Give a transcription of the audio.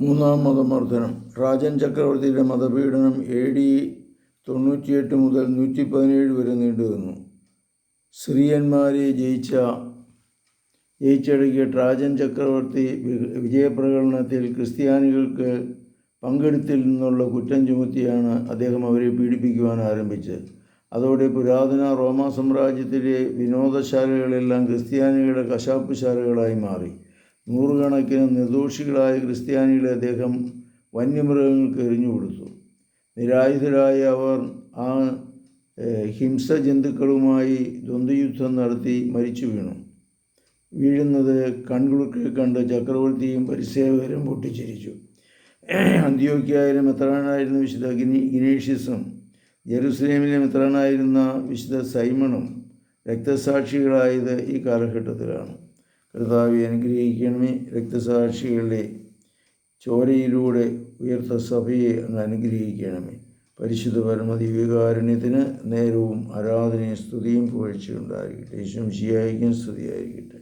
മൂന്നാം മതമർദ്ദനം. രാജൻ ചക്രവർത്തിയുടെ മതപീഡനം A D തൊണ്ണൂറ്റിയെട്ട് മുതൽ നൂറ്റി പതിനേഴ് വരെ നീണ്ടുനിന്നു. സിറിയന്മാരെ ജയിച്ച ജയിച്ചടക്കിയ ട്രാജൻ ചക്രവർത്തി വിജയപ്രകടനത്തിൽ ക്രിസ്ത്യാനികൾക്ക് പങ്കെടുത്തിൽ നിന്നുള്ള കുറ്റം ചുമത്തിയാണ് അദ്ദേഹം അവരെ പീഡിപ്പിക്കുവാൻ ആരംഭിച്ചത്. അതോടെ പുരാതന റോമാ സാമ്രാജ്യത്തിലെ വിനോദശാലകളെല്ലാം ക്രിസ്ത്യാനികളുടെ കശാപ്പുശാലകളായി മാറി. നൂറുകണക്കിന് നിർദോഷികളായ ക്രിസ്ത്യാനികളെ അദ്ദേഹം വന്യമൃഗങ്ങൾക്ക് എറിഞ്ഞു കൊടുത്തു. നിരായുധരായ അവർ ആ ഹിംസ ജന്തുക്കളുമായി ദ്വന്ദ്വയുദ്ധം നടത്തി മരിച്ചു വീണു. വീഴുന്നത് കൺകുളുക്കെ കണ്ട് ചക്രവർത്തിയും പരിസേവകരും പൊട്ടിച്ചിരിച്ചു. അന്ത്യോക്യായാലും മെത്രാനായിരുന്ന വിശുദ്ധ ഗിനി ഗിനേഷ്യസും ജെറുസലേമിലെ മെത്രാനായിരുന്ന വിശുദ്ധ സൈമണും രക്തസാക്ഷികളായത് ഈ കാലഘട്ടത്തിലാണ്. കർത്താവെ അനുഗ്രഹിക്കണമേ. രക്തസാക്ഷികളുടെ ചോരയിലൂടെ ഉയർത്ത സഭയെ അങ്ങ് അനുഗ്രഹിക്കണമേ. പരിശുദ്ധ പരമദിവ്യകാരുണ്യത്തിന് നേരവും ആരാധനയും സ്തുതിയും പുകഴ്ചയുണ്ടായിരിക്കട്ടെ ശംശിയായിരിക്കും സ്തുതിയായിരിക്കട്ടെ.